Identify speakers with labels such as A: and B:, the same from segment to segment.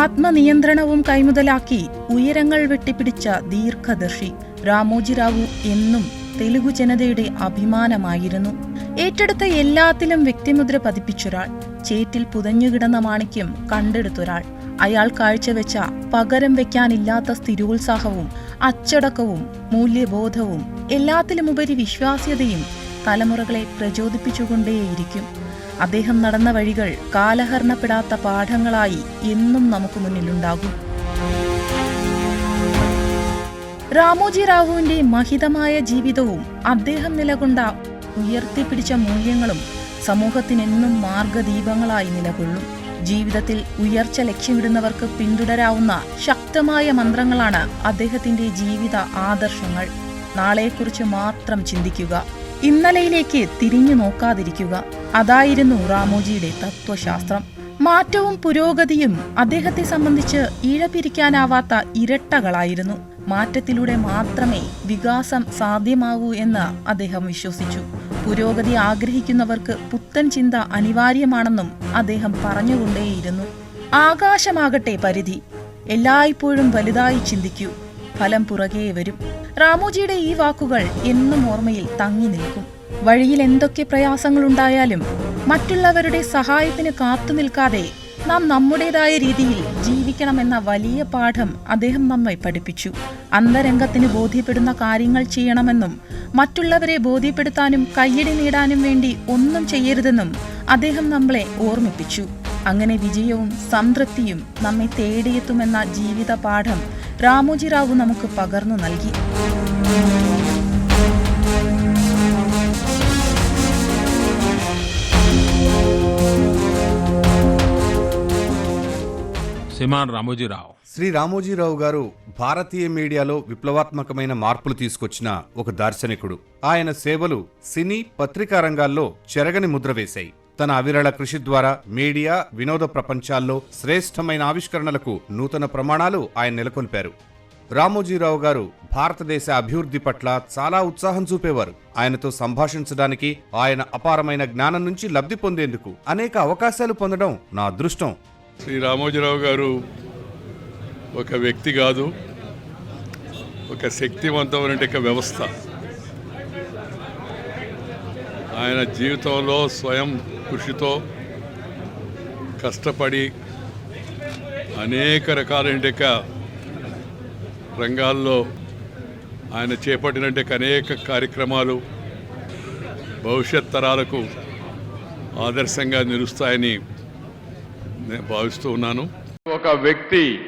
A: ആത്മനിയന്ത്രണവും കൈമുതലാക്കി ഉയരങ്ങൾ വെട്ടിപ്പിടിച്ച ദീർഘദർശി രാമോജിറാവു എന്നും തെലുഗു ജനതയുടെ അഭിമാനമായിരുന്നു. ഏറ്റെടുത്ത എല്ലാത്തിലും വ്യക്തിമുദ്ര പതിപ്പിച്ചൊരാൾ ചേറ്റിൽ പുതഞ്ഞുകിടന്ന മാണിക്യം കണ്ടെടുത്തൊരാൾ അയാൾ കാഴ്ചവെച്ച പകരം വെക്കാനില്ലാത്ത സ്ഥിരോത്സാഹവും അച്ചടക്കവും മൂല്യബോധവും എല്ലാത്തിലുമുപരി വിശ്വാസ്യതയും തലമുറകളെ പ്രചോദിപ്പിച്ചുകൊണ്ടേയിരിക്കും. അദ്ദേഹം നടന്ന വഴികൾ കാലഹരണപ്പെടാത്ത പാഠങ്ങളായി എന്നും നമുക്ക് മുന്നിലുണ്ടാകും. രാമോജി റാവുവിന്റെ മഹിതമായ ജീവിതവും അദ്ദേഹം നിലകൊണ്ട ഉയർത്തിപ്പിടിച്ച മൂല്യങ്ങളും സമൂഹത്തിനെന്നും മാർഗദീപങ്ങളായി നിലകൊള്ളും. ജീവിതത്തിൽ ഉയർച്ച ലക്ഷ്യമിടുന്നവർക്ക് പിന്തുടരാവുന്ന ശക്തമായ മന്ത്രങ്ങളാണ് അദ്ദേഹത്തിന്റെ ജീവിത ആദർശങ്ങൾ. നാളെക്കുറിച്ച് മാത്രം ചിന്തിക്കുക. ഇന്നലെയിലേക്ക് തിരിഞ്ഞു നോക്കാതിരിക്കുക. അതായിരുന്നു റാമോജിയുടെ തത്വശാസ്ത്രം. മാറ്റവും പുരോഗതിയും അദ്ദേഹത്തെ സംബന്ധിച്ച് ഇഴപിരിക്കാനാവാത്ത ഇരട്ടകളായിരുന്നു. മാറ്റത്തിലൂടെ മാത്രമേ വികാസം സാധ്യമാകൂ എന്ന് അദ്ദേഹം വിശ്വസിച്ചു. പുരോഗതി ആഗ്രഹിക്കുന്നവർക്ക് പുത്തൻ ചിന്ത അനിവാര്യമാണെന്നും അദ്ദേഹം പറഞ്ഞുകൊണ്ടേയിരുന്നു. ആകാശമാകട്ടെ പരിധി. എല്ലായ്പ്പോഴും വലുതായി ചിന്തിക്കൂ. ഫലം പുറകെ വരും. റാമുജിയുടെ ഈ വാക്കുകൾ എന്നും ഓർമ്മയിൽ തങ്ങി നിൽക്കും. വഴിയിൽ എന്തൊക്കെ പ്രയാസങ്ങളുണ്ടായാലും മറ്റുള്ളവരുടെ സഹായത്തിന് കാത്തു നിൽക്കാതെ നാം നമ്മുടേതായ രീതിയിൽ ജീവിക്കണമെന്ന വലിയ പാഠം അദ്ദേഹം നമ്മെ പഠിപ്പിച്ചു. അന്തരംഗത്തിന് ബോധ്യപ്പെടുന്ന കാര്യങ്ങൾ ചെയ്യണമെന്നും മറ്റുള്ളവരെ ബോധ്യപ്പെടുത്താനും കയ്യടി നേടാനും വേണ്ടി ഒന്നും ചെയ്യരുതെന്നും അദ്ദേഹം നമ്മളെ ഓർമ്മിപ്പിച്ചു. അങ്ങനെ വിജയവും സംതൃപ്തിയും നമ്മെ തേടിയെത്തുമെന്ന ജീവിത പാഠം രാമോജി റാവു നമുക്ക് പകർന്നു നൽകി
B: శ్రీమాన్ రామోజీరావు
C: శ్రీ రామోజీరావు గారు భారతీయ మీడియాలో విప్లవాత్మకమైన మార్పులు తీసుకొచ్చిన ఒక దార్శనికుడు ఆయన సేవలు సినీ పత్రికా రంగాల్లో చెరగని ముద్ర వేశాయి తన అవిరళ కృషి ద్వారా మీడియా వినోద ప్రపంచాల్లో శ్రేష్టమైన ఆవిష్కరణలకు నూతన ప్రమాణాలు ఆయన నెలకొల్పారు. రామోజీరావు గారు భారతదేశ అభివృద్ధి పట్ల చాలా ఉత్సాహం చూపేవారు. ఆయనతో సంభాషించడానికి ఆయన అపారమైన జ్ఞానం నుంచి లబ్ధి పొందేందుకు అనేక అవకాశాలు పొందడం నా అదృష్టం.
D: శ్రీ రామోజీరావు గారు ఒక వ్యక్తి కాదు ఒక శక్తివంతమైన ఒక వ్యవస్థ. ఆయన జీవితంలో స్వయం కృషితో కష్టపడి అనేక రకాలైన రంగాల్లో ఆయన చేపట్టినటువంటి అనేక కార్యక్రమాలు భవిష్యత్ తరాలకు ఆదర్శంగా నిలుస్తాయని నేను భావిస్తూ ఉన్నాను. ఒక వ్యక్తి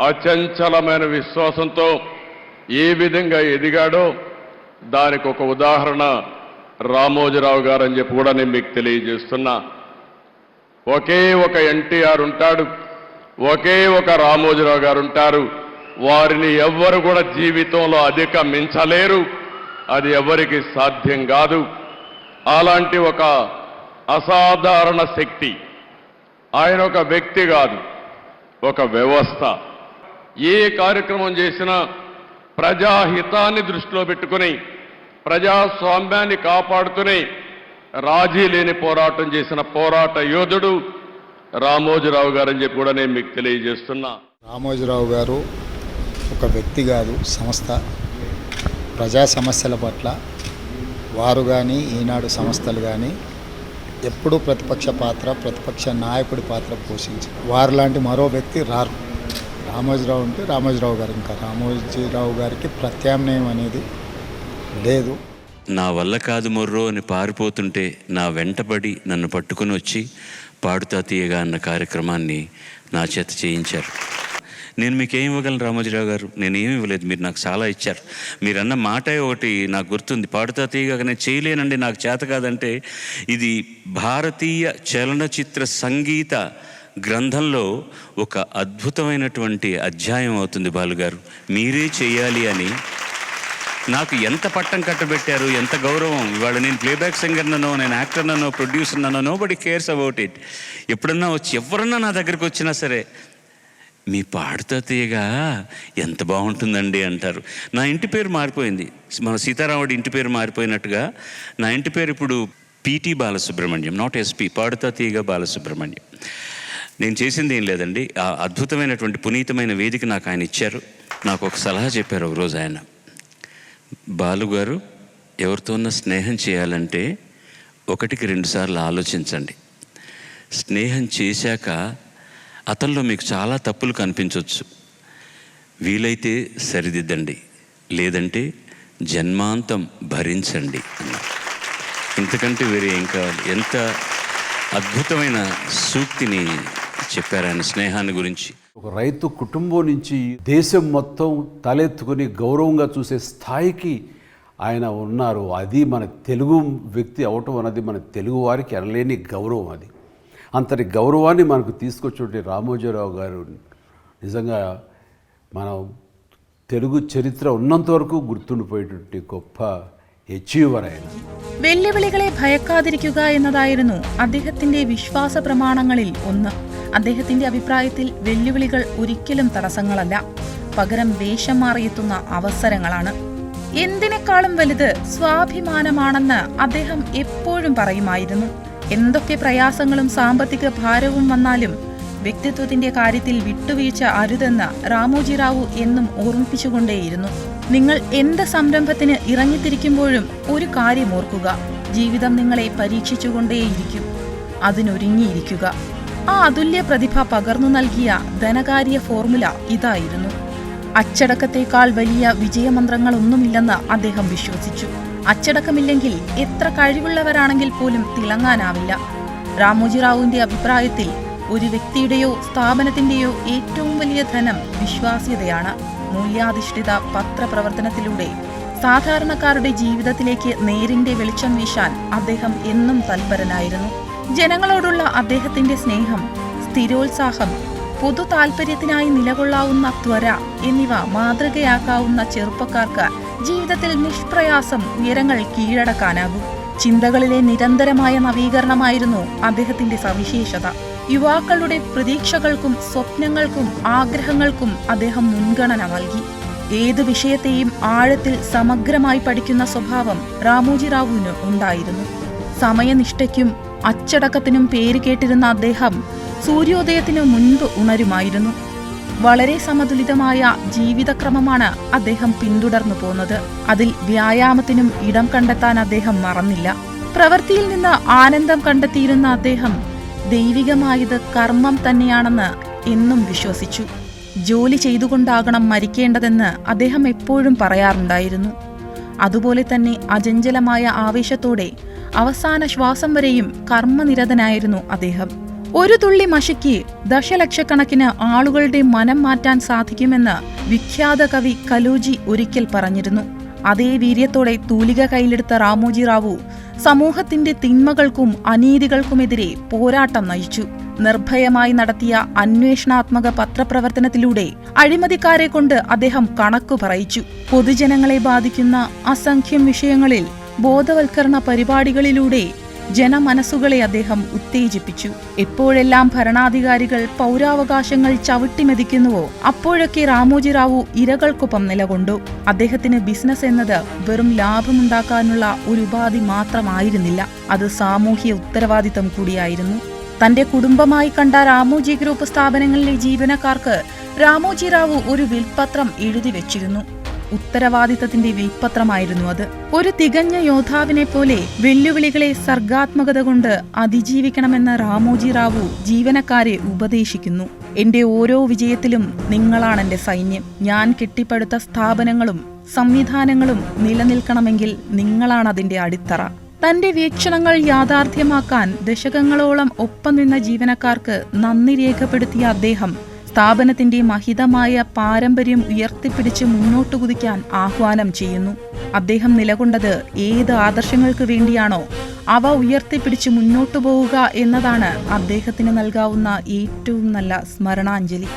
D: అచంచలమైన విశ్వాసంతో ఏ విధంగా ఎదిగాడో దానికి ఒక ఉదాహరణ రామోజీరావు గారు అని చెప్పి కూడా నేను మీకు తెలియజేస్తున్నా. ఒకే ఒక ఎన్టీఆర్ ఉంటాడు ఒకే ఒక రామోజీరావు గారు ఉంటారు. వారిని ఎవ్వరు కూడా జీవితంలో అధిగమించలేరు. అది ఎవరికి సాధ్యం కాదు. అలాంటి ఒక అసాధారణ శక్తి ఆయన ఒక వ్యక్తి కాదు ఒక వ్యవస్థ. ఏ కార్యక్రమం చేసినా ప్రజాహితాన్ని దృష్టిలో పెట్టుకుని ప్రజాస్వామ్యాన్ని కాపాడుతూనే రాజీ లేని పోరాటం చేసిన పోరాట యోధుడు రామోజీరావు గారని చెప్పి కూడా నేను మీకు తెలియజేస్తున్నా.
E: రామోజీరావు గారు ఒక వ్యక్తి కాదు సంస్థ. ప్రజా సమస్యల పట్ల వారు కానీ ఈనాడు సంస్థలు కానీ ఎప్పుడూ ప్రతిపక్ష పాత్ర ప్రతిపక్ష నాయకుడి పాత్ర పోషించి వారు లాంటి మరో వ్యక్తి రారు. రామోజీరావు అంటే రామోజీరావు గారు ఇంకా. రామోజీరావు గారికి ప్రత్యామ్నాయం అనేది లేదు.
F: నా వల్ల కాదు మొర్రో అని పారిపోతుంటే నా వెంటబడి నన్ను పట్టుకుని వచ్చి పాడుతా తీయగా అన్న కార్యక్రమాన్ని నా చేత చేయించారు. నేను మీకు ఏం ఇవ్వగలను రామోజీరావు గారు? నేను ఇవ్వలేదు. మీరు నాకు చాలా ఇచ్చారు. మీరు అన్న మాట ఒకటి నాకు గుర్తుంది. పాడుతా తీయగా నేను చేయలేనండి నాకు చేత కాదంటే ఇది భారతీయ చలనచిత్ర సంగీత గ్రంథంలో ఒక అద్భుతమైనటువంటి అధ్యాయం అవుతుంది బాలుగారు. మీరే చేయాలి అని నాకు ఎంత పట్టం కట్టబెట్టారు ఎంత గౌరవం. ఇవాళ నేను ప్లేబ్యాక్ సింగర్ననో నేను యాక్టర్ననో ప్రొడ్యూసర్ననో nobody cares about it ఎప్పుడన్నా వచ్చి ఎవరన్నా నా దగ్గరికి వచ్చినా సరే మీ పాడుతా తీయగా ఎంత బాగుంటుందండి అంటారు. నా ఇంటి పేరు మారిపోయింది. మన సీతారాముడి ఇంటి పేరు మారిపోయినట్టుగా నా ఇంటి పేరు ఇప్పుడు PT Balasubrahmanyam not SP Padutha Theeyaga Balasubrahmanyam. నేను చేసింది ఏం లేదండి. ఆ అద్భుతమైనటువంటి పునీతమైన వేదిక నాకు ఆయన ఇచ్చారు. నాకు ఒక సలహా చెప్పారు ఒక రోజు ఆయన. బాలుగారు ఎవరితోన్నా స్నేహం చేయాలంటే ఒకటికి రెండుసార్లు ఆలోచించండి. స్నేహం చేశాక అతనిలో మీకు చాలా తప్పులు కనిపించవచ్చు వీలైతే సరిదిద్దండి. లేదంటే జన్మాంతం భరించండి ఇంతకంటే వేరే ఏం కావాలి? ఎంత అద్భుతమైన సూక్తిని చెప్పారు ఆయన స్నేహాన్ని గురించి.
G: ఒక రైతు కుటుంబం నుంచి దేశం మొత్తం తలెత్తుకుని గౌరవంగా చూసే స్థాయికి ఆయన ఉన్నారు. అది మన తెలుగు వ్యక్తి అవటం అన్నది మన తెలుగు వారికి అనలేని గౌరవం అది. అంతటి గౌరవాన్ని మనకు తీసుకొచ్చుంటే రామోజీరావు గారు నిజంగా మనం తెలుగు చరిత్ర ఉన్నంతవరకు గుర్తుండిపోయేటువంటి గొప్ప
A: വെല്ലുവിളികളെ ഭയക്കാതിരിക്കുക എന്നതായിരുന്നു അദ്ദേഹത്തിന്റെ വിശ്വാസ പ്രമാണങ്ങളിൽ ഒന്ന്. അദ്ദേഹത്തിന്റെ അഭിപ്രായത്തിൽ വെല്ലുവിളികൾ ഒരിക്കലും തടസ്സങ്ങളല്ല. പകരം വേഷം മാറിയെത്തുന്ന അവസരങ്ങളാണ്. എന്തിനേക്കാളും വലുത് സ്വാഭിമാനമാണെന്ന് അദ്ദേഹം എപ്പോഴും പറയുമായിരുന്നു. എന്തൊക്കെ പ്രയാസങ്ങളും സാമ്പത്തിക ഭാരവും വന്നാലും വ്യക്തിത്വത്തിന്റെ കാര്യത്തിൽ വിട്ടുവീഴ്ച അരുതെന്ന് രാമോജി റാവു എന്നും ഓർമ്മിപ്പിച്ചുകൊണ്ടേയിരുന്നു. നിങ്ങൾ എന്ത് സംരംഭത്തിന് ഇറങ്ങിത്തിരിക്കുമ്പോഴും ഒരു കാര്യം ഓർക്കുക. ജീവിതം നിങ്ങളെ പരീക്ഷിച്ചുകൊണ്ടേയിരിക്കും. അതിനൊരുങ്ങിയിരിക്കുക. ആ അതുല്യ പ്രതിഭ പകർന്നു നൽകിയ ധനകാര്യ ഫോർമുല ഇതായിരുന്നു. അച്ചടക്കത്തേക്കാൾ വലിയ വിജയമന്ത്രങ്ങളൊന്നുമില്ലെന്ന് അദ്ദേഹം വിശ്വസിച്ചു. അച്ചടക്കമില്ലെങ്കിൽ എത്ര കഴിവുള്ളവരാണെങ്കിൽ പോലും തിളങ്ങാനാവില്ല. രാമോജി റാവുവിന്റെ അഭിപ്രായത്തിൽ ഒരു വ്യക്തിയുടെയോ സ്ഥാപനത്തിന്റെയോ ഏറ്റവും വലിയ ധനം വിശ്വാസ്യതയാണ്. മൂല്യാധിഷ്ഠിത പത്രപ്രവർത്തനത്തിലൂടെ സാധാരണക്കാരുടെ ജീവിതത്തിലേക്ക് നേരിന്റെ വെളിച്ചം വീശാൻ അദ്ദേഹം എന്നും തൽപരനായിരുന്നു. ജനങ്ങളോടുള്ള അദ്ദേഹത്തിന്റെ സ്നേഹം സ്ഥിരോത്സാഹം പൊതു താൽപര്യത്തിനായി നിലകൊള്ളാവുന്ന ത്വര എന്നിവ മാതൃകയാക്കാവുന്ന ചെറുപ്പക്കാർക്ക് ജീവിതത്തിൽ നിഷ്പ്രയാസം ഉയരങ്ങൾ കീഴടക്കാനാകും. ചിന്തകളിലെ നിരന്തരമായ നവീകരണമായിരുന്നു അദ്ദേഹത്തിന്റെ സവിശേഷത. യുവാക്കളുടെ പ്രതീക്ഷകൾക്കും സ്വപ്നങ്ങൾക്കും ആഗ്രഹങ്ങൾക്കും അദ്ദേഹം മുൻഗണന നൽകി. ഏത് വിഷയത്തെയും ആഴത്തിൽ സമഗ്രമായി പഠിക്കുന്ന സ്വഭാവം രാമോജി റാവുവിന് ഉണ്ടായിരുന്നു. സമയനിഷ്ഠയ്ക്കും അച്ചടക്കത്തിനും പേര് കേട്ടിരുന്ന അദ്ദേഹം സൂര്യോദയത്തിന് മുൻപ് ഉണരുമായിരുന്നു. വളരെ സമതുലിതമായ ജീവിതക്രമമാണ് അദ്ദേഹം പിന്തുടർന്നു പോന്നത്. അതിൽ വ്യായാമത്തിനും ഇടം കണ്ടെത്താൻ അദ്ദേഹം മറന്നില്ല. പ്രവൃത്തിയിൽ നിന്ന് ആനന്ദം കണ്ടെത്തിയിരുന്ന അദ്ദേഹം ദൈവികമായത് കർമ്മം തന്നെയാണെന്ന് എന്നും വിശ്വസിച്ചു. ജോലി ചെയ്തുകൊണ്ടാകണം മരിക്കേണ്ടതെന്ന് അദ്ദേഹം എപ്പോഴും പറയാറുണ്ടായിരുന്നു. അതുപോലെ തന്നെ അചഞ്ചലമായ ആവേശത്തോടെ അവസാന ശ്വാസം വരെയും കർമ്മനിരതനായിരുന്നു അദ്ദേഹം. ഒരു തുള്ളി മഷിക്ക് ദശലക്ഷക്കണക്കിന് ആളുകളുടെ മനം മാറ്റാൻ സാധിക്കുമെന്ന് വിഖ്യാത കവി കലോജി ഒരിക്കൽ പറഞ്ഞിരുന്നു. അതേ വീര്യത്തോടെ തൂലിക കയ്യിലെടുത്ത റാമോജി റാവു സമൂഹത്തിന്റെ തിന്മകൾക്കും അനീതികൾക്കുമെതിരെ പോരാട്ടം നയിച്ചു. നിർഭയമായി നടത്തിയ അന്വേഷണാത്മക പത്രപ്രവർത്തനത്തിലൂടെ അഴിമതിക്കാരെ കൊണ്ട് അദ്ദേഹം കണക്കു പറയിച്ചു. പൊതുജനങ്ങളെ ബാധിക്കുന്ന അസംഖ്യം വിഷയങ്ങളിൽ ബോധവൽക്കരണ പരിപാടികളിലൂടെ ജനമനസ്സുകളെ അദ്ദേഹം ഉത്തേജിപ്പിച്ചു. എപ്പോഴെല്ലാം ഭരണാധികാരികൾ പൗരാവകാശങ്ങൾ ചവിട്ടിമെതിക്കുന്നുവോ അപ്പോഴൊക്കെ രാമോജിറാവു ഇരകൾക്കൊപ്പം നിലകൊണ്ടു. അദ്ദേഹത്തിന് ബിസിനസ് എന്നത് വെറും ലാഭമുണ്ടാക്കാനുള്ള ഒരു ഉപാധി മാത്രമായിരുന്നില്ല. അത് സാമൂഹ്യ ഉത്തരവാദിത്തം കൂടിയായിരുന്നു. തന്റെ കുടുംബമായി കണ്ട രാമോജി ഗ്രൂപ്പ് സ്ഥാപനങ്ങളിലെ ജീവനക്കാർക്ക് രാമോജി റാവു ഒരു വിൽപത്രം എഴുതി വെച്ചിരുന്നു. ഉത്തരവാദിത്തത്തിന്റെ വിൽപ്പത്രമായിരുന്നു അത്. ഒരു തികഞ്ഞ യോദ്ധാവിനെ പോലെ വെല്ലുവിളികളെ സർഗാത്മകത കൊണ്ട് അതിജീവിക്കണമെന്ന റാമോജി റാവു ജീവനക്കാരെ ഉപദേശിക്കുന്നു. എന്റെ ഓരോ വിജയത്തിലും നിങ്ങളാണ് എന്റെ സൈന്യം. ഞാൻ കെട്ടിപ്പടുത്ത സ്ഥാപനങ്ങളും സംവിധാനങ്ങളും നിലനിൽക്കണമെങ്കിൽ നിങ്ങളാണ് അതിന്റെ അടിത്തറ. തന്റെ വീക്ഷണങ്ങൾ യാഥാർത്ഥ്യമാക്കാൻ ദശകങ്ങളോളം ഒപ്പം നിന്ന ജീവനക്കാർക്ക് നന്ദി രേഖപ്പെടുത്തിയ അദ്ദേഹം സ്ഥാപനത്തിന്റെ മഹിതമായ പാരമ്പര്യം ഉയർത്തിപ്പിടിച്ച് മുന്നോട്ട് കുതിക്കാൻ ആഹ്വാനം ചെയ്യുന്നു. അദ്ദേഹം നിലകൊണ്ടത് ഏത് ആദർശങ്ങൾക്ക് വേണ്ടിയാണോ അവ ഉയർത്തിപ്പിടിച്ച് മുന്നോട്ടു പോവുക എന്നതാണ് അദ്ദേഹത്തിന് നൽകാവുന്ന ഏറ്റവും നല്ല സ്മരണാഞ്ജലി.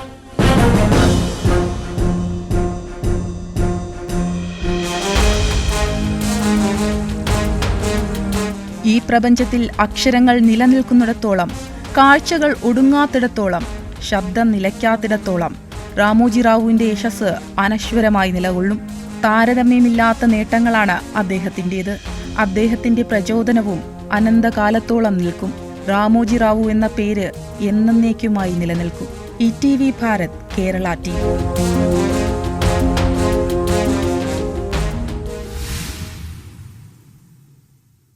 A: ഈ പ്രപഞ്ചത്തിൽ അക്ഷരങ്ങൾ നിലനിൽക്കുന്നിടത്തോളം കാഴ്ചകൾ ഒടുങ്ങാത്തിടത്തോളം ശബ്ദം നിലയ്ക്കാത്തിടത്തോളം രാമോജി റാവുവിന്റെ യശസ് അനശ്വരമായി നിലകൊള്ളും. താരതമ്യമില്ലാത്ത നേട്ടങ്ങളാണ് അദ്ദേഹത്തിന്റെത് അദ്ദേഹത്തിന്റെ പ്രചോദനവും അനന്തകാലത്തോളം നിൽക്കും. റാമോജി റാവു എന്ന പേര് എന്നേക്കുമായി നിലനിൽക്കും. E T V Bharat Kerala T